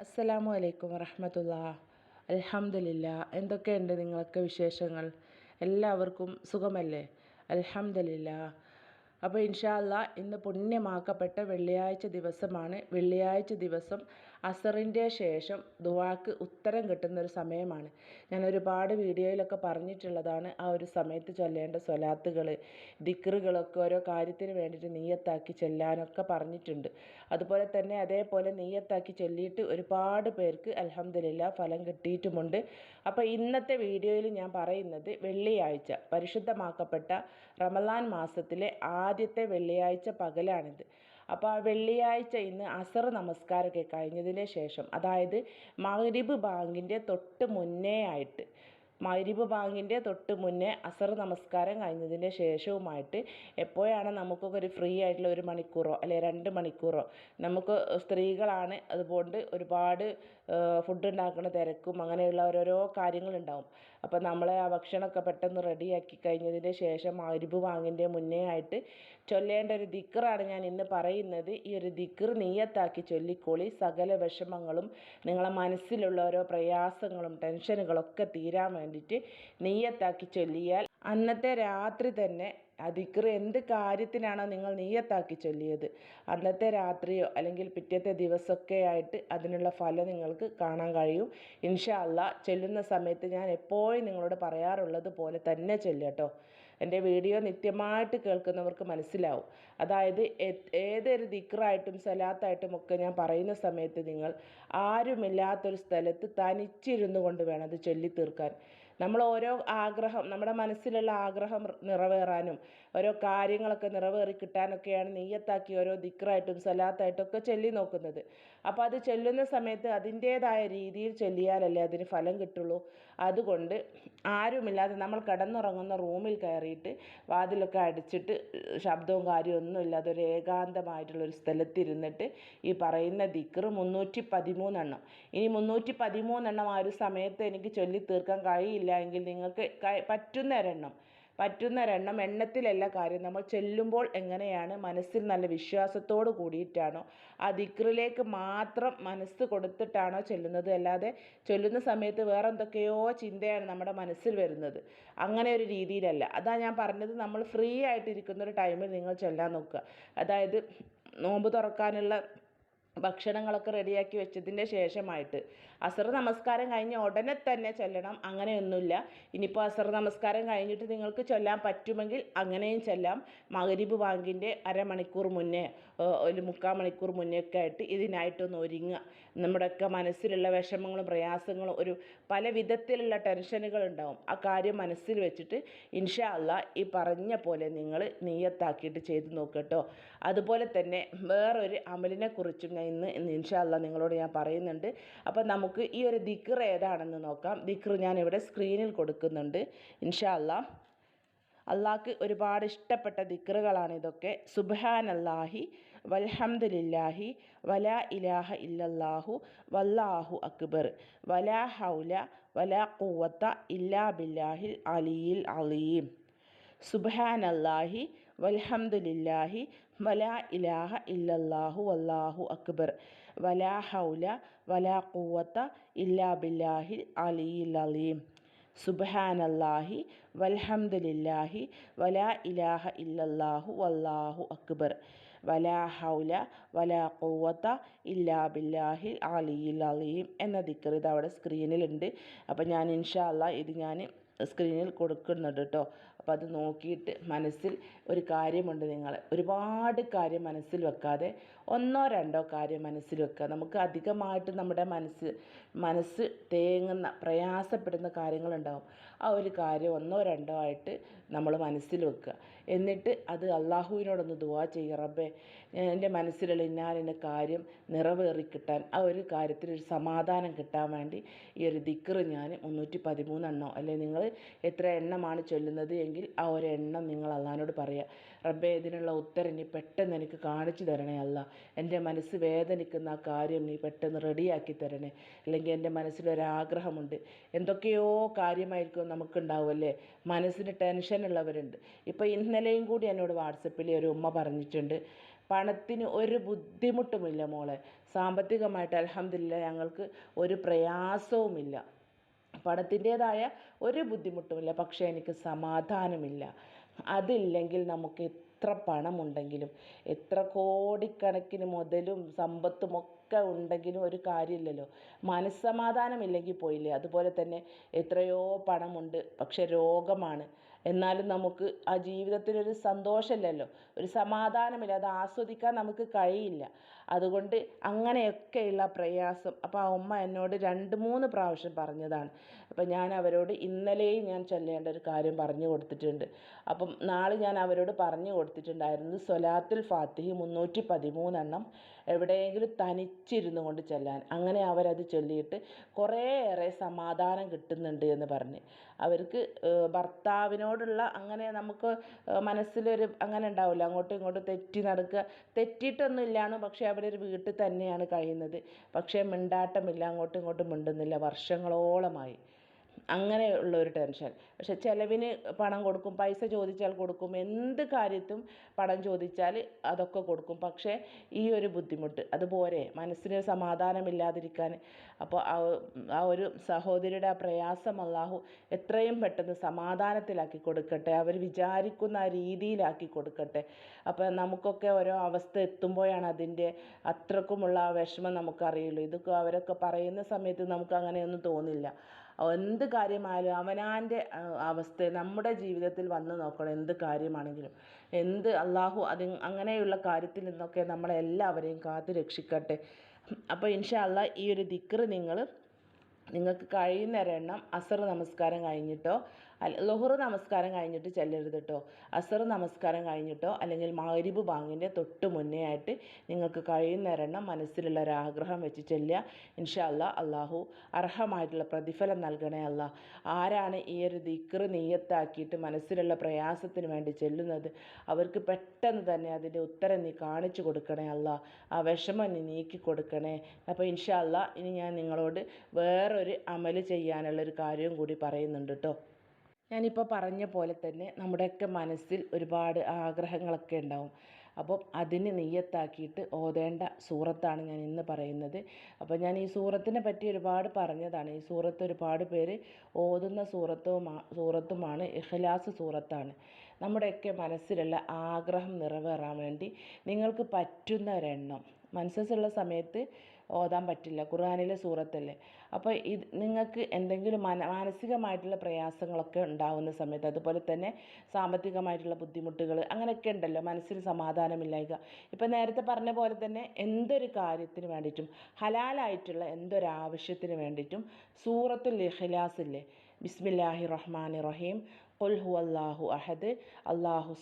അസ്സലാമു അലൈക്കും വറഹമത്തുള്ള. അലഹമ്മദില്ല എന്തൊക്കെയുണ്ട് നിങ്ങളൊക്കെ വിശേഷങ്ങൾ? എല്ലാവർക്കും സുഖമല്ലേ? അലഹമ്മദില്ല അപ്പോൾ ഇൻഷാല്ല ഇന്ന് പുണ്യമാക്കപ്പെട്ട വെള്ളിയാഴ്ച ദിവസമാണ്. വെള്ളിയാഴ്ച ദിവസം അസറിന്റെ ശേഷം ദുവാക്ക് ഉത്തരം കിട്ടുന്ന ഒരു സമയമാണ്. ഞാൻ ഒരുപാട് വീഡിയോയിലൊക്കെ പറഞ്ഞിട്ടുള്ളതാണ് ആ ഒരു സമയത്ത് ചൊല്ലേണ്ട സ്വലാത്തുകൾ ദിക്റുകളൊക്കെ ഓരോ കാര്യത്തിന് വേണ്ടിയിട്ട് നീയത്താക്കി ചെല്ലാനൊക്കെ പറഞ്ഞിട്ടുണ്ട്. അതുപോലെ തന്നെ അതേപോലെ നീയത്താക്കി ചൊല്ലിയിട്ട് ഒരുപാട് പേർക്ക് അലഹമ്മദില്ല ഫലം കിട്ടിയിട്ടുമുണ്ട്. അപ്പോൾ ഇന്നത്തെ വീഡിയോയിൽ ഞാൻ പറയുന്നത് വെള്ളിയാഴ്ച പരിശുദ്ധമാക്കപ്പെട്ട റമലാൻ മാസത്തിലെ ആദ്യത്തെ വെള്ളിയാഴ്ച പകലാണിത്. അപ്പോൾ ആ വെള്ളിയാഴ്ച ഇന്ന് അസർ നമസ്കാരമൊക്കെ കഴിഞ്ഞതിന് ശേഷം അതായത് മഗ്രിബ് ബാങ്കിന്റെ തൊട്ട് മുന്നേ ആയിട്ട് മഗ്രിബ് ബാങ്കിന്റെ തൊട്ട് മുന്നേ അസർ നമസ്കാരം കഴിഞ്ഞതിന്റെ ശേഷവുമായിട്ട് എപ്പോഴാണ് നമുക്കൊക്കെ ഒരു ഫ്രീ ആയിട്ടുള്ള ഒരു മണിക്കൂറോ അല്ലെ രണ്ട് മണിക്കൂറോ നമുക്ക് സ്ത്രീകളാണ് അതുകൊണ്ട് ഒരുപാട് ഫുഡ് ഉണ്ടാക്കുന്ന തിരക്കും അങ്ങനെയുള്ള ഓരോരോ കാര്യങ്ങളുണ്ടാവും. അപ്പോൾ നമ്മളെ ആ ഭക്ഷണമൊക്കെ പെട്ടെന്ന് റെഡിയാക്കി കഴിഞ്ഞതിന് ശേഷം മഗ്രിബ് ബാങ്കിന്റെ മുന്നേ ആയിട്ട് ചൊല്ലേണ്ട ഒരു ദിക്റാണ് ഞാൻ ഇന്ന് പറയുന്നത്. ഈ ഒരു ദിക്ർ നീയത്താക്കി ചൊല്ലിക്കോളി. സകല വിഷമങ്ങളും നിങ്ങളെ മനസ്സിലുള്ള ഓരോ പ്രയാസങ്ങളും ടെൻഷനുകളൊക്കെ തീരാൻ വേണ്ടിയിട്ട് നീയത്താക്കി ചൊല്ലിയാൽ അന്നത്തെ രാത്രി തന്നെ ആ ദിക്ർ എന്ത് കാര്യത്തിനാണോ നിങ്ങൾ നീയത്താക്കി ചൊല്ലിയത്? അന്നത്തെ രാത്രിയോ അല്ലെങ്കിൽ പിറ്റത്തെ ദിവസമൊക്കെ ആയിട്ട് അതിനുള്ള ഫലം നിങ്ങൾക്ക് കാണാൻ കഴിയും. ഇൻഷാ അള്ളാ ചൊല്ലുന്ന സമയത്ത് ഞാൻ എപ്പോഴും നിങ്ങളോട് പറയാറുള്ളത് പോലെ തന്നെ ചൊല്ലുക എന്റെ വീഡിയോ നിത്യമായിട്ട് കേൾക്കുന്നവർക്ക് മനസ്സിലാവും. അതായത് ഏതൊരു ദിക്റായിട്ടും സലാത്തായിട്ടും ഒക്കെ ഞാൻ പറയുന്ന സമയത്ത് നിങ്ങൾ ആരുമില്ലാത്തൊരു സ്ഥലത്ത് തനിച്ചിരുന്നു കൊണ്ട് വേണം അത് ചൊല്ലി തീർക്കാൻ നമ്മൾ ഓരോ ആഗ്രഹം നമ്മുടെ മനസ്സിലുള്ള ആഗ്രഹം നിറവേറാനും ഓരോ കാര്യങ്ങളൊക്കെ നിറവേറി കിട്ടാനൊക്കെയാണ് നെയ്യത്താക്കി ഓരോ ദിക്റായിട്ടും സലാത്തായിട്ടും ഒക്കെ ചൊല്ലി നോക്കുന്നത്. അപ്പോൾ അത് ചൊല്ലുന്ന സമയത്ത് അതിന്റേതായ രീതിയിൽ ചൊല്ലിയാലല്ലേ അതിന് ഫലം കിട്ടുള്ളൂ. അതുകൊണ്ട് ആരുമില്ലാതെ നമ്മൾ കിടന്നുറങ്ങുന്ന റൂമിൽ കയറിയിട്ട് വാതിലൊക്കെ അടിച്ചിട്ട് ശബ്ദവും കാര്യവും ഒന്നും ഇല്ലാതെ ഒരു ഏകാന്തമായിട്ടുള്ള ഒരു സ്ഥലത്തിരുന്നിട്ട് ഈ പറയുന്ന ദിക്റ് മുന്നൂറ്റി പതിമൂന്നെണ്ണം ഇനി മുന്നൂറ്റി പതിമൂന്നെണ്ണം ആ ഒരു സമയത്ത് എനിക്ക് ചൊല്ലി തീർക്കാൻ കഴിയില്ല എങ്കിൽ നിങ്ങൾക്ക് പറ്റുന്ന ഒരെണ്ണം. പറ്റുന്ന ഒരെണ്ണം എണ്ണത്തിലല്ല കാര്യം. നമ്മൾ ചെല്ലുമ്പോൾ എങ്ങനെയാണ് മനസ്സിൽ നല്ല വിശ്വാസത്തോട് കൂടിയിട്ടാണോ? ആ ദിക്റിലേക്ക് മാത്രം മനസ്സ് കൊടുത്തിട്ടാണോ ചെല്ലുന്നത്? അല്ലാതെ ചൊല്ലുന്ന സമയത്ത് വേറെ എന്തൊക്കെയോ ചിന്തയാണ് നമ്മുടെ മനസ്സിൽ വരുന്നത്. അങ്ങനെ ഒരു രീതിയിലല്ല. അതാ ഞാൻ പറഞ്ഞത് നമ്മൾ ഫ്രീ ആയിട്ടിരിക്കുന്ന ഒരു ടൈമിൽ നിങ്ങൾ ചെല്ലാൻ നോക്കുക. അതായത് നോമ്പ് തുറക്കാനുള്ള ഭക്ഷണങ്ങളൊക്കെ റെഡിയാക്കി വെച്ചതിന്റെ ശേഷമായിട്ട്. അസർ നമസ്കാരം കഴിഞ്ഞ ഉടനെ തന്നെ ചൊല്ലണം. അങ്ങനെയൊന്നുമില്ല. ഇനിയിപ്പോൾ അസർ നമസ്കാരം കഴിഞ്ഞിട്ട് നിങ്ങൾക്ക് ചൊല്ലാൻ പറ്റുമെങ്കിൽ അങ്ങനെയും ചൊല്ലാം. മകരിബ് ബാങ്കിന്റെ അരമണിക്കൂർ മുന്നേ. ഒരു മുക്കാൽ മണിക്കൂർ മുന്നേ ഒക്കെ ആയിട്ട് ഇതിനായിട്ടൊന്ന് ഒരുങ്ങുക. നമ്മുടെയൊക്കെ മനസ്സിലുള്ള വിഷമങ്ങളും പ്രയാസങ്ങളും ഒരു പല വിധത്തിലുള്ള ടെൻഷനുകൾ ഉണ്ടാവും. ആ കാര്യം മനസ്സിൽ വെച്ചിട്ട് ഇൻഷാ അല്ല ഈ പറഞ്ഞ പോലെ നിങ്ങൾ നീയത്താക്കിയിട്ട് ചെയ്ത് നോക്കട്ടോ. അതുപോലെ തന്നെ വേറൊരു അമലിനെ കുറിച്ചും ഞാൻ ഇന്ന് ഇൻഷാല്ല നിങ്ങളോട് ഞാൻ പറയുന്നുണ്ട്. അപ്പോൾ നമുക്ക് ഈ ഒരു ദിക്ർ ഏതാണെന്ന് നോക്കാം. ദിക്ർ ഞാൻ ഇവിടെ സ്ക്രീനിൽ കൊടുക്കുന്നുണ്ട്. ഇൻഷാല്ല അള്ളാഹ്ക്ക് ഒരുപാട് ഇഷ്ടപ്പെട്ട ദിക്റുകളാണ് ഇതൊക്കെ. സുബാൻ അല്ലാഹി വൽഹംദുലില്ലാഹി വലാ ഇലാഹ ഇല്ലല്ലാഹു വല്ലാഹു അക്ബർ. വലാ ഹൗല വലാ കൂവത്ത ഇല്ലാ ബില്ലാഹിൽ അലിയിൽ അലീം. സുബാൻ അല്ലാഹി വൽഹംദുലില്ലാഹി വലാ ഇലാഹ ഇല്ലല്ലാഹു വല്ലാഹു അക്ബർ. വലാ ഹൗല വലാ കൂവത്ത ഇല്ലാ ബില്ലാഹിൽ അലിയിൽ അലീം. സുബഹാനല്ലാഹി വൽഹംദുലില്ലാഹി വലാ ഇലാഹ ഇല്ലല്ലാഹു വല്ലാഹു അക്ബർ. വലാ ഹൗല വലാ ഖുവത്ത ഇല്ലാ ബില്ലാഹി അലിയിൽ അലീം എന്ന ദിക്കർ ഇത് അവിടെ സ്ക്രീനിലുണ്ട്. അപ്പോൾ ഞാൻ ഇൻഷാ അല്ലാ ഇത് ഞാൻ സ്ക്രീനിൽ കൊടുക്കുന്നുണ്ട് കേട്ടോ. അപ്പോൾ അത് നോക്കിയിട്ട് മനസ്സിൽ ഒരു കാര്യമുണ്ട് നിങ്ങൾ ഒരുപാട് കാര്യം മനസ്സിൽ വെക്കാതെ ഒന്നോ രണ്ടോ കാര്യം മനസ്സിൽ വെക്കുക നമുക്ക് അധികമായിട്ട് നമ്മുടെ മനസ്സ് മനസ്സ് തേങ്ങുന്ന പ്രയാസപ്പെടുന്ന കാര്യങ്ങളുണ്ടാവും. ആ ഒരു കാര്യം ഒന്നോ രണ്ടോ ആയിട്ട് നമ്മൾ മനസ്സിൽ വെക്കുക. എന്നിട്ട് അത് അള്ളാഹുവിനോടൊന്ന് ദുവാ ചെയ്യുക. റബ്ബേ എന്റെ മനസ്സിലുള്ള ഇന്നാലിന്റെ കാര്യം നിറവേറിക്കിട്ടാൻ ആ ഒരു കാര്യത്തിൽ ഒരു സമാധാനം കിട്ടാൻ വേണ്ടി ഈ ഒരു ദിക്കറ് ഞാൻ മുന്നൂറ്റി പതിമൂന്നെണ്ണോ അല്ലെങ്കിൽ നിങ്ങൾ എത്ര എണ്ണമാണ് ചൊല്ലുന്നത് എങ്കിൽ ആ ഒരു എണ്ണം നിങ്ങൾ അള്ളഹാനോട് പറയുക. റബ്ബേ ഇതിനുള്ള ഉത്തരം നീ പെട്ടെന്ന് എനിക്ക് കാണിച്ചു തരണേ അല്ല. എന്റെ മനസ്സ് വേദനിക്കുന്ന ആ കാര്യം നീ പെട്ടെന്ന് റെഡിയാക്കി തരണേ. അല്ലെങ്കിൽ എന്റെ മനസ്സിലൊരാഗ്രഹമുണ്ട് എന്തൊക്കെയോ കാര്യമായിരിക്കും നമുക്കുണ്ടാവുമല്ലേ? മനസ്സിന് ടെൻഷൻ ഉള്ളവരുണ്ട്. ഇപ്പോൾ ഇന്നലെയും കൂടി എന്നോട് വാട്സപ്പിൽ ഒരു ഉമ്മ പറഞ്ഞിട്ടുണ്ട് പണത്തിന് ഒരു ബുദ്ധിമുട്ടുമില്ല മോളെ. സാമ്പത്തികമായിട്ട് അൽഹംദുലില്ലാ ഞങ്ങൾക്ക് ഒരു പ്രയാസവുമില്ല. പണത്തിന്റേതായ ഒരു ബുദ്ധിമുട്ടുമില്ല പക്ഷേ എനിക്ക് സമാധാനമില്ല. അതില്ലെങ്കിൽ നമുക്ക് എത്ര പണമുണ്ടെങ്കിലും എത്ര കോടിക്കണക്കിന് മുതലും സമ്പത്തും ഒക്കെ ഉണ്ടെങ്കിലും ഒരു കാര്യമില്ലല്ലോ. മനസ്സമാധാനമില്ലെങ്കിൽ പോയില്ലേ? അതുപോലെ തന്നെ എത്രയോ പണമുണ്ട്. പക്ഷെ രോഗമാണ്. എന്നാലും നമുക്ക് ആ ജീവിതത്തിൽ ഒരു സന്തോഷമില്ലല്ലോ. ഒരു സമാധാനമില്ല. അത് ആസ്വദിക്കാൻ നമുക്ക് കഴിയില്ല. അതുകൊണ്ട് അങ്ങനെയൊക്കെയുള്ള പ്രയാസം. അപ്പോൾ ആ ഉമ്മ എന്നോട് രണ്ട് മൂന്ന് പ്രാവശ്യം പറഞ്ഞതാണ്. അപ്പം ഞാൻ അവരോട് ഇന്നലെയും ഞാൻ ചൊല്ലേണ്ട ഒരു കാര്യം പറഞ്ഞു കൊടുത്തിട്ടുണ്ട്. അപ്പം നാളെ ഞാൻ അവരോട് പറഞ്ഞു കൊടുത്തിട്ടുണ്ടായിരുന്നു സൊലാത്തുൽ ഫാത്തിഹി മുന്നൂറ്റി പതിമൂന്നെണ്ണം എവിടെയെങ്കിലും തനിച്ചിരുന്നു കൊണ്ട് ചെല്ലാൻ. അങ്ങനെ അവരത് ചൊല്ലിയിട്ട് കുറേയേറെ സമാധാനം കിട്ടുന്നുണ്ട് എന്ന് പറഞ്ഞ്. അവർക്ക് ഭർത്താവിനോടുള്ള അങ്ങനെ നമുക്ക് മനസ്സിലൊരു അങ്ങനെ ഉണ്ടാവില്ല. അങ്ങോട്ടും ഇങ്ങോട്ടും തെറ്റി നടക്കുക. തെറ്റിയിട്ടൊന്നും ഇല്ലാന്ന് പക്ഷേ അവരൊരു വീട്ടിൽ തന്നെയാണ് കഴിയുന്നത്. പക്ഷേ മിണ്ടാട്ടമില്ല അങ്ങോട്ടും ഇങ്ങോട്ടും മിണ്ടുന്നില്ല. വർഷങ്ങളോളമായി. അങ്ങനെയുള്ള ഒരു ടെൻഷൻ. പക്ഷെ ചിലവിന് പണം കൊടുക്കും പൈസ ചോദിച്ചാൽ കൊടുക്കും എന്ത് കാര്യത്തും പണം ചോദിച്ചാൽ അതൊക്കെ കൊടുക്കും. പക്ഷേ ഈ ഒരു ബുദ്ധിമുട്ട് അതുപോരെ മനസ്സിന് സമാധാനമില്ലാതിരിക്കാൻ അപ്പോൾ ആ ഒരു സഹോദരിയുടെ ആ പ്രയാസം അള്ളാഹു എത്രയും പെട്ടെന്ന് സമാധാനത്തിലാക്കി കൊടുക്കട്ടെ. അവർ വിചാരിക്കുന്ന ആ രീതിയിലാക്കി കൊടുക്കട്ടെ. അപ്പോൾ നമുക്കൊക്കെ ഓരോ അവസ്ഥ എത്തുമ്പോഴാണ് അതിന്റെ അത്രക്കുമുള്ള ആ വിഷമം നമുക്കറിയുള്ളൂ. ഇതൊക്കെ അവരൊക്കെ പറയുന്ന സമയത്ത് നമുക്ക് അങ്ങനെയൊന്നും തോന്നില്ല. എന്ത് കാര്യമായാലും അവനവന്റെ അവസ്ഥ നമ്മുടെ ജീവിതത്തിൽ വന്ന് നോക്കണം എന്ത് കാര്യമാണെങ്കിലും. എന്ത് അള്ളാഹു അത് അങ്ങനെയുള്ള കാര്യത്തിൽ നിന്നൊക്കെ നമ്മളെ എല്ലാവരെയും കാത്തു രക്ഷിക്കട്ടെ. അപ്പോൾ ഇൻഷാ ഈ ഒരു ദിക്ർ നിങ്ങൾ നിങ്ങൾക്ക് കഴിയുന്നൊരെണ്ണം അസർ നമസ്കാരം കഴിഞ്ഞിട്ടോ അല്ല നമസ്കാരം കഴിഞ്ഞിട്ട് ചെല്ലരുത് കേട്ടോ അസർ നമസ്കാരം കഴിഞ്ഞിട്ടോ അല്ലെങ്കിൽ മാരിബ് ബാങ്കിന്റെ തൊട്ട് മുന്നേ ആയിട്ട് നിങ്ങൾക്ക് കഴിയുന്നൊരെണ്ണം മനസ്സിലുള്ള ഒരാഗ്രഹം വെച്ച് ചെല്ലുക. ഇൻഷാ അല്ലാ അള്ളാഹു അർഹമായിട്ടുള്ള പ്രതിഫലം നൽകണേ അല്ല. ആരാണ് ഈ ഒരു ദിക്റ് നീയത്താക്കിയിട്ട് മനസ്സിലുള്ള പ്രയാസത്തിന് വേണ്ടി ചെല്ലുന്നത്? അവർക്ക് പെട്ടെന്ന് തന്നെ അതിന്റെ ഉത്തരം നീ കാണിച്ചു കൊടുക്കണേ അല്ല. ആ വിഷമം നീ നീക്കി കൊടുക്കണേ. അപ്പോൾ അല്ലാ ഇനി ഞാൻ നിങ്ങളോട് വേറൊരു അമൽ ചെയ്യാനുള്ളൊരു കാര്യവും കൂടി പറയുന്നുണ്ട് കേട്ടോ ഞാനിപ്പോൾ പറഞ്ഞ പോലെ തന്നെ നമ്മുടെയൊക്കെ മനസ്സിൽ ഒരുപാട് ആഗ്രഹങ്ങളൊക്കെ ഉണ്ടാവും. അപ്പം അതിന് നെയ്യത്താക്കിയിട്ട് ഓതേണ്ട സൂറത്താണ് ഞാൻ ഇന്ന് പറയുന്നത്. അപ്പോൾ ഞാൻ ഈ സൂറത്തിനെ പറ്റി ഒരുപാട് പറഞ്ഞതാണ്. ഈ സൂറത്ത് ഒരുപാട് പേര് ഓതുന്ന സൂറത്തുമാ സൂറത്തുമാണ് ഇഖ്ലാസ് സൂറത്താണ്. നമ്മുടെയൊക്കെ മനസ്സിലുള്ള ആഗ്രഹം നിറവേറാൻ വേണ്ടി നിങ്ങൾക്ക് പറ്റുന്ന ഒരെണ്ണം. മനസ്സസ്സുള്ള സമയത്ത് ഓതാൻ പറ്റില്ല ഖുർആനിലെ സൂറത്തല്ലേ? അപ്പോൾ ഇത് നിങ്ങൾക്ക് എന്തെങ്കിലും മന മാനസികമായിട്ടുള്ള പ്രയാസങ്ങളൊക്കെ ഉണ്ടാവുന്ന സമയത്ത് അതുപോലെ തന്നെ സാമ്പത്തികമായിട്ടുള്ള ബുദ്ധിമുട്ടുകൾ അങ്ങനെയൊക്കെ ഉണ്ടല്ലോ മനസ്സിന് സമാധാനമില്ലായ്ക. ഇപ്പം നേരത്തെ പറഞ്ഞ പോലെ തന്നെ എന്തൊരു കാര്യത്തിന് വേണ്ടിയിട്ടും ഹലാലായിട്ടുള്ള എന്തൊരു ആവശ്യത്തിന് വേണ്ടിയിട്ടും സൂറത്തുൽ ഇഖ്ലാസ് ഇല്ലേ? ബിസ്മില്ലാഹി റഹ്മാനി റഹീം. ഖുൽ ഹുവല്ലാഹു അഹദ്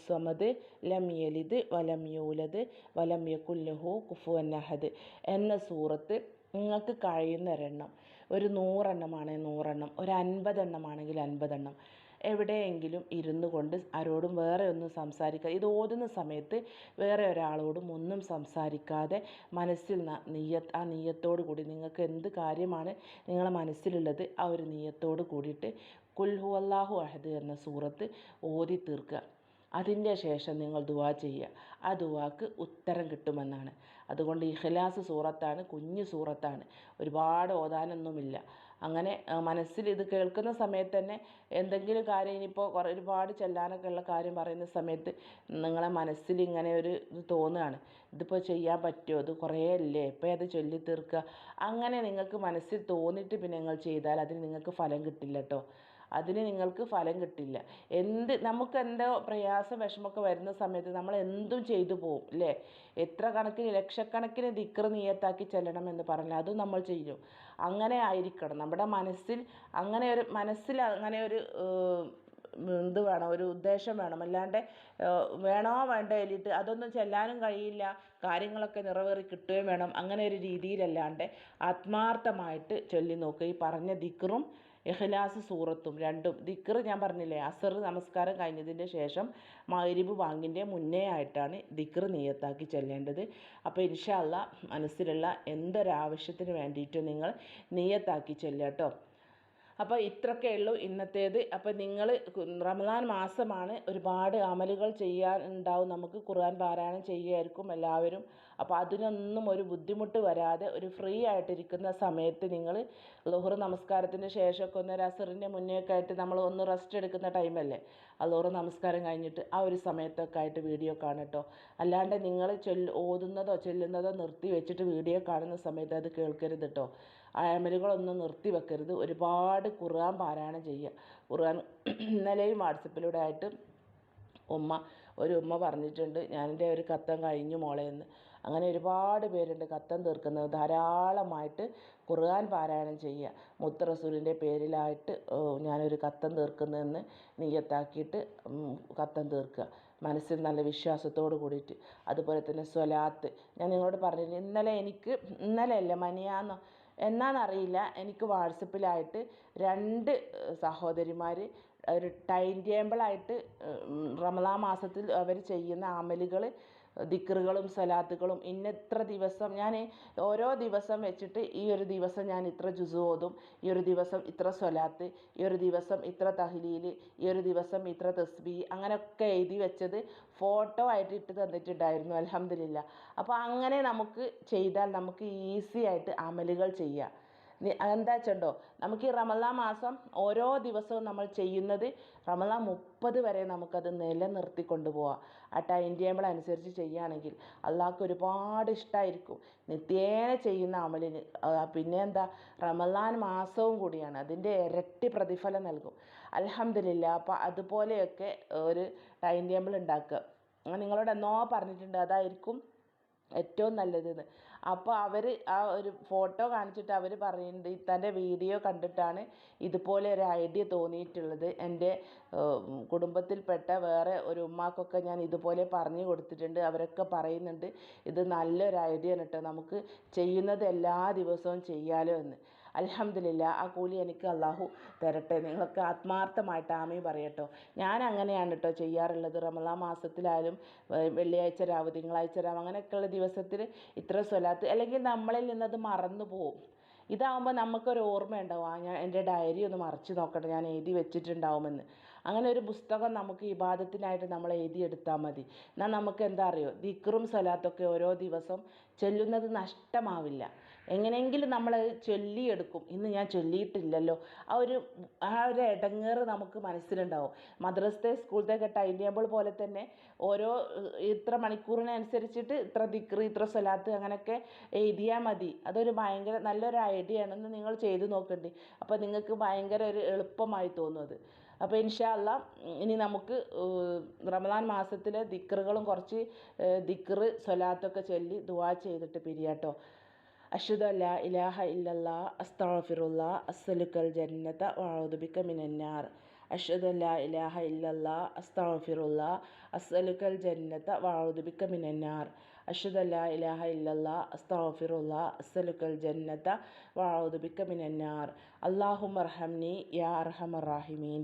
സമദ് ലം യലിദ് വലം യൂലദ് വലം യകുല്ലഹു കുഫുവൻ അഹദ് എന്ന സൂറത്ത് നിങ്ങൾക്ക് കഴിയുന്ന ഒരെണ്ണം. ഒരു നൂറെണ്ണമാണെങ്കിൽ നൂറെണ്ണം. ഒരു അൻപതെണ്ണമാണെങ്കിൽ അൻപതെണ്ണം. എവിടെയെങ്കിലും ഇരുന്നു കൊണ്ട് ആരോടും വേറെ ഒന്നും സംസാരിക്കാതെ ഇത് ഓതുന്ന സമയത്ത് വേറെ ഒരാളോടും ഒന്നും സംസാരിക്കാതെ മനസ്സിൽ നീയത്ത് ആ നീയത്തോടു കൂടി നിങ്ങൾക്ക് എന്ത് കാര്യമാണ് നിങ്ങളുടെ മനസ്സിലുള്ളത് ആ ഒരു നിയ്യത്തോട് കൂടിയിട്ട് കുൽ അള്ളാഹു അഹദ് എന്ന സൂറത്ത് ഓതി തീർക്കുക. അതിന്റെ ശേഷം നിങ്ങൾ ദുവാ ചെയ്യുക. ആ ദുവാക്ക് ഉത്തരം കിട്ടുമെന്നാണ്. അതുകൊണ്ട് ഇഖ്ലാസ് സൂറത്താണ് കുഞ്ഞു സൂറത്താണ്. ഒരുപാട് ഓതാനൊന്നുമില്ല. അങ്ങനെ മനസ്സിൽ ഇത് കേൾക്കുന്ന സമയത്ത് തന്നെ എന്തെങ്കിലും കാര്യം ഇനിയിപ്പോൾ കുറേ ഒരുപാട് ചെല്ലാനൊക്കെ ഉള്ള കാര്യം പറയുന്ന സമയത്ത് നിങ്ങളെ മനസ്സിൽ ഇങ്ങനെ ഒരു ഇത് തോന്നുകയാണ് ഇതിപ്പോൾ ചെയ്യാൻ പറ്റുമോ അത് കുറേ അല്ലേ? ഇപ്പോൾ അത് ചൊല്ലി തീർക്കുക. അങ്ങനെ നിങ്ങൾക്ക് മനസ്സിൽ തോന്നിയിട്ട് പിന്നെ നിങ്ങൾ ചെയ്താൽ അതിന് നിങ്ങൾക്ക് ഫലം കിട്ടില്ല കേട്ടോ അതിന് നിങ്ങൾക്ക് ഫലം കിട്ടില്ല. എന്ത് നമുക്ക് എന്തോ പ്രയാസം വിഷമമൊക്കെ വരുന്ന സമയത്ത് നമ്മൾ എന്തും ചെയ്തു പോകും അല്ലേ എത്ര കണക്കിന് ലക്ഷക്കണക്കിന് ദിക്ർ നിയത്താക്കി ചെല്ലണം എന്ന് പറഞ്ഞാൽ അതും നമ്മൾ ചെയ്യും. അങ്ങനെ ആയിരിക്കണം. നമ്മുടെ മനസ്സിൽ അങ്ങനെ ഒരു മനസ്സിൽ അങ്ങനെ ഒരു ഇത് വേണം ഒരു ഉദ്ദേശം വേണം. അല്ലാണ്ട് വേണോ വേണ്ടോ എലിയിട്ട് അതൊന്നും ചെല്ലാനും കഴിയില്ല കാര്യങ്ങളൊക്കെ നിറവേറി കിട്ടുകയും വേണം. അങ്ങനെ ഒരു രീതിയിലല്ലാണ്ട് ആത്മാർത്ഥമായിട്ട് ചൊല്ലി നോക്കുക. ഈ പറഞ്ഞ ദിക്റും ഇഖ്ലാസ് സൂറത്തും രണ്ടും. ദിക്ർ ഞാൻ പറഞ്ഞില്ലേ അസർ നമസ്കാരം കഴിഞ്ഞതിന്റെ ശേഷം മഗ്രിബ് ബാങ്കിന്റെ മുന്നേ ആയിട്ടാണ് ദിക്ർ നിയത്താക്കി ചെല്ലേണ്ടത്. അപ്പോൾ ഇൻഷാ അല്ലാ മനസ്സിലുള്ള എന്തൊരാവശ്യത്തിന് വേണ്ടിയിട്ടും നിങ്ങൾ നിയത്താക്കി ചെല്ലുക അപ്പോൾ ഇത്രയൊക്കെ ഉള്ളൂ ഇന്നത്തേത്. അപ്പോൾ നിങ്ങൾ റമദാൻ മാസമാണ് ഒരുപാട് അമലുകൾ ചെയ്യാൻ ഉണ്ടാവും. നമുക്ക് ഖുർആൻ പാരായണം ചെയ്യുമായിരിക്കും എല്ലാവരും. അപ്പോൾ അതിനൊന്നും ഒരു ബുദ്ധിമുട്ട് വരാതെ ഒരു ഫ്രീ ആയിട്ടിരിക്കുന്ന സമയത്ത് നിങ്ങൾ ലുഹർ നമസ്കാരത്തിന് ശേഷമൊക്കെ ഒന്ന് അസറിന്റെ മുന്നേ ഒക്കെ ആയിട്ട് നമ്മൾ ഒന്ന് റെസ്റ്റ് എടുക്കുന്ന ടൈമല്ലേ ലുഹർ നമസ്കാരം കഴിഞ്ഞിട്ട് ആ ഒരു സമയത്തൊക്കെ ആയിട്ട് വീഡിയോ കാണട്ടോ അല്ലാണ്ട് നിങ്ങൾ ചൊൽ ഓതുന്നതോ ചെല്ലുന്നതോ നിർത്തി വെച്ചിട്ട് വീഡിയോ കാണുന്ന സമയത്ത് അത് കേൾക്കരുത് കേട്ടോ അമലുകളൊന്നും നിർത്തി വെക്കരുത്. ഒരുപാട് ഖുർആൻ പാരായണം ചെയ്യുക. ഖുർആൻ ഇന്നലെയും വാട്സപ്പിലൂടെ ആയിട്ട് ഉമ്മ ഒരു ഉമ്മ പറഞ്ഞിട്ടുണ്ട്. ഞാനെന്റെ ഒരു കത്തം കഴിഞ്ഞു മോളെ എന്ന്. അങ്ങനെ ഒരുപാട് പേരുണ്ട് കത്തം തീർക്കുന്നത്. ധാരാളമായിട്ട് ഖുർആൻ പാരായണം ചെയ്യുക. മുത്ത് റസൂലിന്റെ പേരിലായിട്ട് ഞാനൊരു കത്തം തീർക്കുന്നതെന്ന് നീയത്താക്കിയിട്ട് കത്തം തീർക്കുക. മനസ്സിൽ നല്ല വിശ്വാസത്തോട് കൂടിയിട്ട്. അതുപോലെ തന്നെ സ്വലാത്ത്. ഞാൻ നിങ്ങളോട് പറഞ്ഞില്ല ഇന്നലെ എനിക്ക് ഇന്നലെ അല്ല മനിയാന്നോ എന്നാന്നറിയില്ല. എനിക്ക് വാട്സപ്പിലായിട്ട് രണ്ട് സഹോദരിമാർ ഒരു ടൈം ടേബിളായിട്ട് റമദാ മാസത്തിൽ അവർ ചെയ്യുന്ന അമലുകൾ ദിക്റുകളും സലാത്തുകളും ഇന്നത്ര ദിവസം ഞാൻ ഓരോ ദിവസം വെച്ചിട്ട് ഈ ഒരു ദിവസം ഞാൻ ഇത്ര ജുസു ഓതും ഈ ഒരു ദിവസം ഇത്ര സ്വലാത്ത് ഈ ഒരു ദിവസം ഇത്ര തഹ്ലീൽ ഈ ഒരു ദിവസം ഇത്ര തസ്ബീ അങ്ങനെയൊക്കെ എഴുതി വെച്ചത് ഫോട്ടോ ആയിട്ട് ഇട്ട് തന്നിട്ടുണ്ടായിരുന്നു അലഹമില്ല അപ്പോൾ അങ്ങനെ നമുക്ക് ചെയ്താൽ നമുക്ക് ഈസി ആയിട്ട് അമലുകൾ ചെയ്യാം. എന്താ വെച്ചുണ്ടോ? നമുക്ക് ഈ റമദാൻ മാസം ഓരോ ദിവസവും നമ്മൾ ചെയ്യുന്നത് റമദാൻ മുപ്പത് വരെ നമുക്കത് നിലനിർത്തി കൊണ്ടുപോകാം ആ ടൈം ടേബിൾ അനുസരിച്ച് ചെയ്യുകയാണെങ്കിൽ അള്ളാഹ്ക്ക് ഒരുപാട് ഇഷ്ടമായിരിക്കും നിത്യേന ചെയ്യുന്ന അമലിന്. പിന്നെ എന്താ? റമദാൻ മാസവും കൂടിയാണ്. അതിന്റെ ഇരട്ടി പ്രതിഫലം നൽകും. അലഹമില്ല അപ്പോൾ അതുപോലെയൊക്കെ ഒരു ടൈം ടേബിൾ ഉണ്ടാക്കുക. നിങ്ങളോട് എന്നോ പറഞ്ഞിട്ടുണ്ട്. അതായിരിക്കും ഏറ്റവും നല്ലതെന്ന്. അപ്പോൾ അവർ ആ ഒരു ഫോട്ടോ കാണിച്ചിട്ട് അവർ പറയുന്നുണ്ട് ഇത്താന്റെ വീഡിയോ കണ്ടിട്ടാണ് ഇതുപോലെ ഒരു ഐഡിയ തോന്നിയിട്ടുള്ളത്. എന്റെ കുടുംബത്തിൽപ്പെട്ട വേറെ ഒരു ഉമ്മാക്കൊക്കെ ഞാൻ ഇതുപോലെ പറഞ്ഞു കൊടുത്തിട്ടുണ്ട്. അവരൊക്കെ പറയുന്നുണ്ട് ഇത് നല്ലൊരു ഐഡിയ ആണ് കേട്ടോ നമുക്ക് ചെയ്യുന്നത് എല്ലാ ദിവസവും ചെയ്യാലോ എന്ന്. അൽഹംദുലില്ല ആ കൂലി എനിക്ക് അള്ളാഹു തരട്ടെ. നിങ്ങൾക്ക് ആത്മാർത്ഥമായിട്ട് ആമീ പറയട്ടോ. ഞാൻ അങ്ങനെയാണ് കേട്ടോ ചെയ്യാറുള്ളത്. റമദാൻ മാസത്തിലായാലും വെള്ളിയാഴ്ച രാവ് തിങ്കളാഴ്ച രാവ് അങ്ങനെയൊക്കെയുള്ള ദിവസത്തിൽ ഇത്ര സ്വലാത്ത് അല്ലെങ്കിൽ നമ്മളിൽ നിന്നത് മറന്നു പോവും. ഇതാവുമ്പോൾ നമുക്കൊരു ഓർമ്മ ഉണ്ടാവും ആ ഞാൻ എന്റെ ഡയറി ഒന്ന് മറിച്ച് നോക്കട്ടെ ഞാൻ എഴുതി വെച്ചിട്ടുണ്ടാവുമെന്ന്. അങ്ങനെ ഒരു പുസ്തകം നമുക്ക് ഇബാദത്തിനായിട്ട് നമ്മൾ എഴുതിയെടുത്താൽ മതി. എന്നാൽ നമുക്ക് എന്താ അറിയോ? ദിക്റും സ്വലാത്തൊക്കെ ഓരോ ദിവസം ചെല്ലുന്നത് നഷ്ടമാവില്ല. എങ്ങനെയെങ്കിലും നമ്മൾ ചൊല്ലിയെടുക്കും. ഇന്ന് ഞാൻ ചൊല്ലിയിട്ടില്ലല്ലോ. ആ ഒരു ആ ഒരു ഇടങ്ങേറ് നമുക്ക് മനസ്സിലുണ്ടാവും. മദ്രസത്തെ സ്കൂളത്തെ ടൈം ടേബിൾ പോലെ തന്നെ ഓരോ ഇത്ര മണിക്കൂറിനനുസരിച്ചിട്ട് ഇത്ര ദിക്റ് ഇത്ര സ്വലാത്ത് അങ്ങനെയൊക്കെ എഴുതിയാൽ മതി. അതൊരു ഭയങ്കര നല്ലൊരു ഐഡിയ ആണെന്ന് നിങ്ങൾ ചെയ്ത് നോക്കണ്ടേ. അപ്പോൾ നിങ്ങൾക്ക് ഭയങ്കര ഒരു എളുപ്പമായി തോന്നും അത് അപ്പോൾ ഇൻഷാ അല്ലാ ഇനി നമുക്ക് റമദാൻ മാസത്തിലെ ദിക്റുകളും കുറച്ച് ദിക്റ് സ്വലാത്തൊക്കെ ചൊല്ലി ദുആ ചെയ്തിട്ട് പിരിയാട്ടോ. അഷ്ഹദു അല്ലാ ഇലാഹ ഇല്ലല്ലാ അസ്തഗ്ഫിറുല്ലാ അസ്സലുക്കൽ ജന്നത വഅഊദു ബിക മിനന്നാർ അഷ്ഹദു അല്ലാ ഇലാഹ ഇല്ലല്ലാ അസ്തഗ്ഫിറുല്ലാ അസ്സലുക്കൽ ജന്നത വഅഊദു ബിക മിനന്നാർ അഷ്ഹദു അല്ലാ ഇലാഹ ഇല്ലല്ലാ അസ്തഗ്ഫിറുല്ലാ അസ്സലുക്കൽ ജന്നത വഅഊദു ബിക മിനന്നാർ അല്ലാഹുമ്മ അർഹംനി യാ അർഹമർ റാഹിമീൻ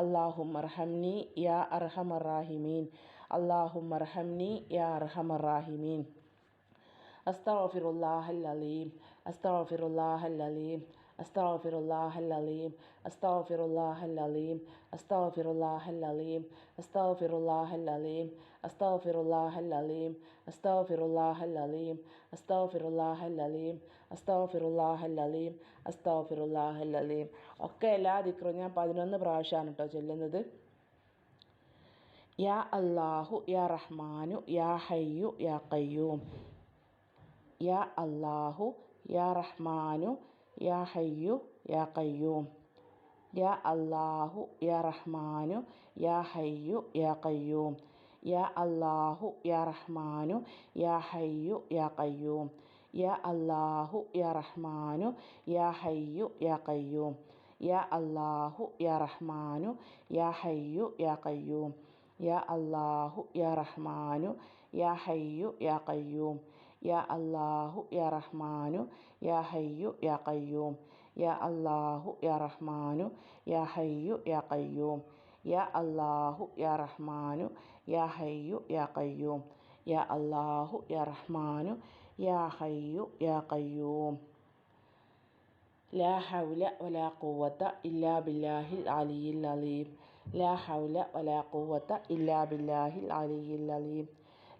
അല്ലാഹുമ്മ അർഹംനി യാ അർഹമർ റാഹിമീൻ അല്ലാഹുമ്മ അർഹംനി യാ അർഹമർ റാഹിമീൻ അസ്താഫിറുല്ലാഹൽ അലീം അസ്താഫിറുല്ലാഹൽ അലീം അസ്താഫിറുല്ലാഹൽ അലീം അസ്താഫിറുല്ലാഹൽ അലീം അസ്താഫിറുല്ലാഹൽ അലീം അസ്താഫിറുല്ലാഹൽ അലീം അസ്താഫിറുല്ലാഹൽ അലീം അസ്താഫിറുല്ലാഹൽ അലീം അസ്താഫിറുല്ലാഹൽ അലീം അസ്താഫിറുല്ലാഹൽ അലീം അസ്താഫിറുല്ലാഹൽ അലീം ഒക്കെ എല്ലാ ദിക്റും ഞാൻ പതിനൊന്ന് പ്രാവശ്യമാണ് ട്ടോ ചൊല്ലുന്നത് യാ അല്ലാഹു യാ റഹ്മാനു യാ ഹയ്യു യാ ഖയ്യൂം യാ അള്ളാഹു യാ റഹ്മാനു യാ ഹയ്യു യാ കയ്യൂം യാ അള്ളാഹു യാ റഹ്മാനു യാ ഹയ്യു യാ കയ്യൂം യാ അള്ളാഹു യാ റഹ്മാനു യാ ഹയ്യു യാ കയ്യൂം യാ അള്ളാഹു യാ റഹ്മാനു യാ ഹയ്യു യാ കയ്യൂം യാ അള്ളാഹു യാ റഹ്മാനു യാ ഹയ്യു യാ കയ്യൂം യാ അള്ളാഹു യാ റഹ്മാനു യാ ഹയ്യു യാ يا الله يا رحمن يا حي يا قيوم. يا الله يا رحمن يا حي يا قيوم. يا الله يا رحمن يا حي يا قيوم. يا الله يا رحمن يا حي يا قيوم. لا حول ولا قوة إلا بالله العلي العظيم. لا حول ولا قوة إلا بالله العلي العظيم.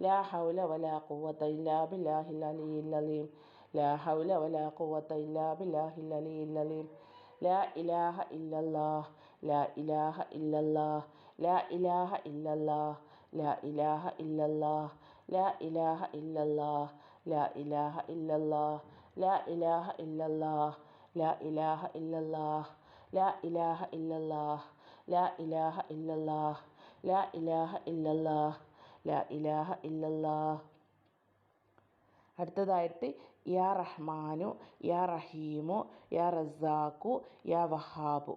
ബില്ലാഹിൽ അലിയിൽ അലീം ലാ ഹൗല വലാ ഖുവത ഇല്ലാ ബില്ലാഹിൽ അലിയിൽ അലീം ലാ ഹൗല വലാ ഖുവത ഇല്ലാ ബില്ലാഹിൽ അലിയിൽ അലീം ലാ ഹൗല വലാ ഖുവത ഇല്ലാ ബില്ലാഹിൽ അലിയിൽ അലീം ലാ ഇലാഹ ഇല്ലല്ലാഹ് ലാ ഇലാഹ ഇല്ലല്ലാഹ് ലാ ഇലാഹ ഇല്ലല്ലാഹ് ലാ ഇലാഹ ഇല്ലല്ലാഹ് ലാ ഇലാഹ ഇല്ലല്ലാഹ് ലാ ഇലാഹ ഇല്ലല്ലാഹ് ലാ ഇലാഹ ഇല്ലല്ലാഹ് ലാ ഇലാഹ ഇല്ലല്ലാഹ് ലാ ഇലാഹ ഇല്ലല്ലാഹ് ലാ ഇലാഹ ഇല്ലല്ലാഹ് ലാ ഇലാഹ ഇല്ലല്ലാഹ് ലാ ഇലാഹ ഇല്ലല്ലാഹ്. അടുത്തതായിട്ട് യാ റഹ്മാനു യാ റഹീമു യാ റസാഖു യാ വഹാബു.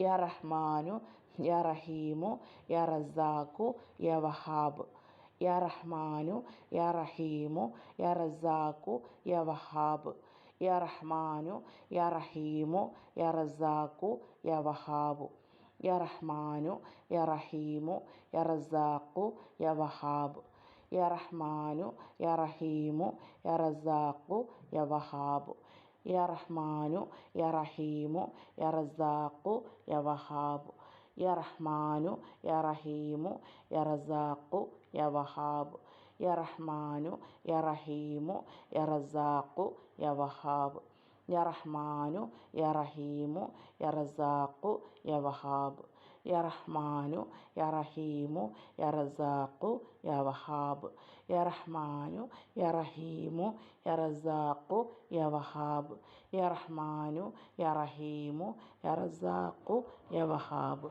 യാ റഹ്മാനു യാ റഹീമു യാ റസാഖു യാ വഹാബ്. യാ റഹ്മാനു യാ റഹീമു യാ റസാഖു യാ വഹാബ്. യാ റഹ്മാനു യാ റഹീമു യാ റസാഖു യാ വഹാബു. യാ റഹ്മാനു യ റഹീമു യ റസാഖു യ വഹാബ്. യ റഹ്മാനു യ റഹീമു യ റസാഖു യ വഹാബ്. യ റഹ്മാനു യ റഹീമു യ റസാഖു യ വഹാബ്. യ റഹ്മാനു യ റഹീമു യ റസാഖു യ വഹാബ്. യ റഹ്മാനു യ റഹീമു യ റസാഖു യ വഹാബ്. യാ റഹ്മാനു യാ റഹീമു യാ റസാഖു യാ വഹാബ് യാ റഹ്മാനു യാ റഹീമു യാ റസാഖു യാ വഹാബ് യാ റഹ്മാനു യാ റഹീമു യാ റസാഖു യാ വഹാബ്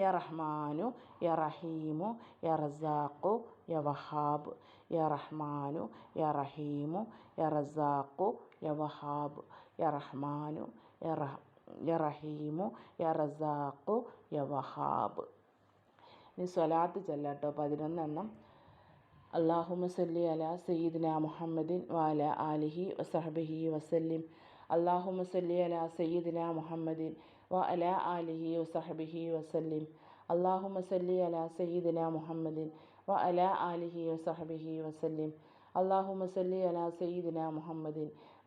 يا റഹ്മാനു يا റഹീമു يا റസാഖു യാ വഹാബ് യാ റഹ്മാനു യാ റഹീമു യാ റസാഖു യാ വഹാബ് യാ റഹ്മാനു യാ റഹ് യാ റഹീമു യാ റസാഖു യാ വഹാബ് ഇനി സ്വലാത്ത് ചെല്ലാട്ടോ. പതിനൊന്നെണ്ണം. അള്ളാഹുമ സല്ലി അല സയ്യിദിന മുഹമ്മദിൻ വാല ആലിഹി വസഹബിഹി വസല്ലിം. അള്ളാഹുമ സല്ലി അല സയ്യിദിന മുഹമ്മദിൻ വ അല ആലിഹി വസഹബിഹി വസല്ലിം. അള്ളാഹുമ സല്ലി അല സയ്യിദിന മുഹമ്മദിൻ വ അല ആലിഹി വസഹബിഹി വസല്ലിം. അള്ളാഹുമ സല്ലി അല സയ്യിദിന മുഹമ്മദിൻ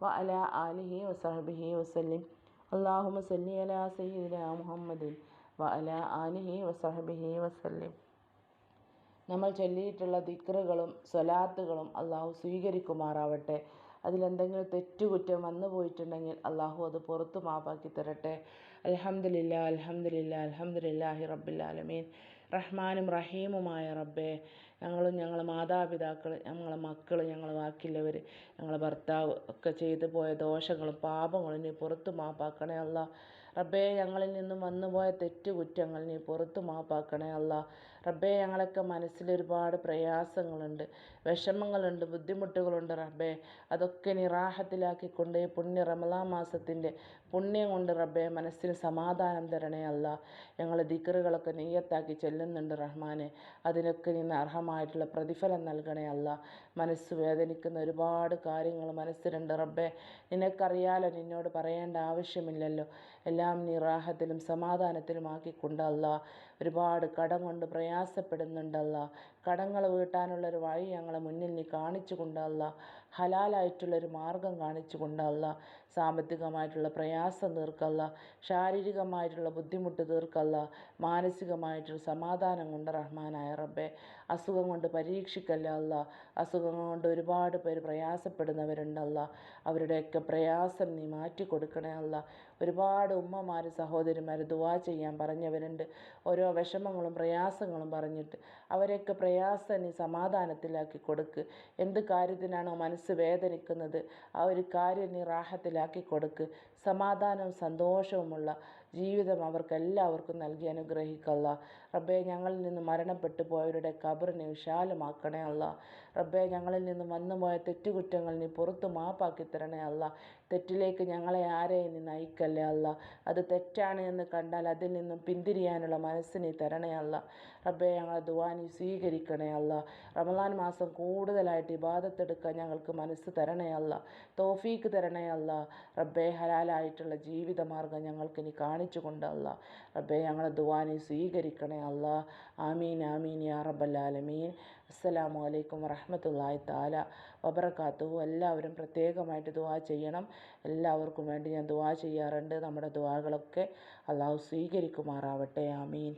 وعلى آله وصحبه وسلم. اللهم صل على سيدنا محمد وعلى آله وصحبه وسلم. നമ്മൾ ചൊല്ലിയിട്ടുള്ള ദിക്റുകളും സ്വലാത്തുകളും അള്ളാഹു സ്വീകരിക്കുമാറാവട്ടെ. അതിലെന്തെങ്കിലും തെറ്റുകുറ്റം വന്നു പോയിട്ടുണ്ടെങ്കിൽ അള്ളാഹു അത് പുറത്തു മാപ്പാക്കി തരട്ടെ. അലഹമില്ല അലഹമില്ല അലഹമില്ലാഹി റബ്ബിലാലമീൻ റഹ്മാനും റഹീമുമായ റബ്ബേ ഞങ്ങളും ഞങ്ങളെ മാതാപിതാക്കൾ ഞങ്ങളെ മക്കൾ ഞങ്ങളെ ബാക്കിയുള്ളവർ ഞങ്ങളെ ഭർത്താവ് ഒക്കെ ചെയ്തു പോയ ദോഷങ്ങളും പാപങ്ങളും നീ പുറത്തു മാപ്പാക്കണേ അല്ല. റബ്ബേ ഞങ്ങളിൽ നിന്നും വന്നുപോയ തെറ്റുകുറ്റങ്ങൾ നീ പുറത്തു മാപ്പാക്കണേ അല്ല. റബ്ബേ ഞങ്ങളൊക്കെ മനസ്സിൽ ഒരുപാട് പ്രയാസങ്ങളുണ്ട് വിഷമങ്ങളുണ്ട് ബുദ്ധിമുട്ടുകളുണ്ട് റബ്ബേ. അതൊക്കെ നീ റാഹത്തിലാക്കിക്കൊണ്ട് പുണ്യ റമലാ മാസത്തിന്റെ പുണ്യം കൊണ്ട് റബ്ബെ മനസ്സിന് സമാധാനം തരണേ അല്ല. ഞങ്ങൾ ദിക്കറുകളൊക്കെ നെയ്യത്താക്കി ചെല്ലുന്നുണ്ട് റഹ്മാനെ. അതിനൊക്കെ നിന്ന് അർഹമായിട്ടുള്ള പ്രതിഫലം നൽകണേ അല്ല. മനസ്സ് വേദനിക്കുന്ന ഒരുപാട് കാര്യങ്ങൾ മനസ്സിലുണ്ട് റബ്ബെ. നിനക്കറിയാലോ നിന്നോട് പറയേണ്ട ആവശ്യമില്ലല്ലോ. എല്ലാം നീ റാഹത്തിലും സമാധാനത്തിലും ആക്കിക്കൊണ്ടല്ല ഒരുപാട് കടം കൊണ്ട് പ്രയാസപ്പെടുന്നുണ്ടല്ല കടങ്ങൾ വീട്ടാനുള്ളൊരു വഴി ഞങ്ങളെ മുന്നിൽ നീ കാണിച്ചു കൊണ്ടല്ല ഹലാലായിട്ടുള്ളൊരു മാർഗം കാണിച്ചു കൊണ്ടല്ല സാമ്പത്തികമായിട്ടുള്ള പ്രയാസം തീർക്കല്ല ശാരീരികമായിട്ടുള്ള ബുദ്ധിമുട്ട് തീർക്കല്ല മാനസികമായിട്ടുള്ള സമാധാനം കൊണ്ട് റഹ്മാനായ റബ്ബെ അസുഖം കൊണ്ട് പരീക്ഷിക്കല്ല അല്ല അസുഖം കൊണ്ട് ഒരുപാട് പേര് പ്രയാസപ്പെടുന്നവരുണ്ടല്ല അവരുടെയൊക്കെ പ്രയാസം നീ മാറ്റി കൊടുക്കണേ അല്ല ഒരുപാട് ഉമ്മമാർ സഹോദരിമാർ ദുവാ ചെയ്യാൻ പറഞ്ഞവരുണ്ട്. ഓരോ വിഷമങ്ങളും പ്രയാസങ്ങളും പറഞ്ഞിട്ട് അവരെയൊക്കെ പ്രയാസം നീ സമാധാനത്തിലാക്കി കൊടുക്ക്. എന്ത് കാര്യത്തിനാണോ മനസ്സ് വേദനിക്കുന്നത് ആ ഒരു കാര്യം നീ റാഹത്തിലാക്കി കൊടുക്ക്. സമാധാനവും സന്തോഷവുമുള്ള ജീവിതം അവർക്കെല്ലാവർക്കും നൽകി അനുഗ്രഹിക്കല്ല. റബ്ബെ ഞങ്ങളിൽ നിന്ന് മരണപ്പെട്ടു പോയവരുടെ കബറിനെ വിശാലമാക്കണേ അല്ല. റബ്ബേ ഞങ്ങളിൽ നിന്ന് വന്നുപോയ തെറ്റുകുറ്റങ്ങൾ നീ പുറത്ത് മാപ്പാക്കി തരണേ അല്ല. തെറ്റിലേക്ക് ഞങ്ങളെ ആരെയും നീ നയിക്കല്ലേ അല്ല. അത് തെറ്റാണ് എന്ന് കണ്ടാൽ അതിൽ നിന്നും പിന്തിരിയാനുള്ള മനസ്സ് നീ തരണേ അല്ല. റബ്ബെ ഞങ്ങളെ ദുവാനി സ്വീകരിക്കണേ അല്ല. റമദാൻ മാസം കൂടുതലായിട്ട് ഇബാദത്തെടുക്കാൻ ഞങ്ങൾക്ക് മനസ്സ് തരണേ അല്ല. തോഫീക്ക് തരണേ അല്ല. റബ്ബേ ഹലാലായിട്ടുള്ള ജീവിതമാർഗം ഞങ്ങൾക്ക് നീ കാണിച്ചു കൊണ്ടല്ല റബ്ബെ ഞങ്ങളെ ദുവാനി സ്വീകരിക്കണേ അല്ല ആമീൻ ആമീൻ യാ റബ്ബല്ലാലമീൻ അസ്സലാമു അലൈക്കും വറഹമത്തല്ലാഹി താല വബർക്കാത്തു എല്ലാവരും പ്രത്യേകമായിട്ട് ദുവാ ചെയ്യണം. എല്ലാവർക്കും വേണ്ടി ഞാൻ ദുവാ ചെയ്യാറുണ്ട്. നമ്മുടെ ദുവാകളൊക്കെ അള്ളാഹു സ്വീകരിക്കുമാറാവട്ടെ. ആമീൻ.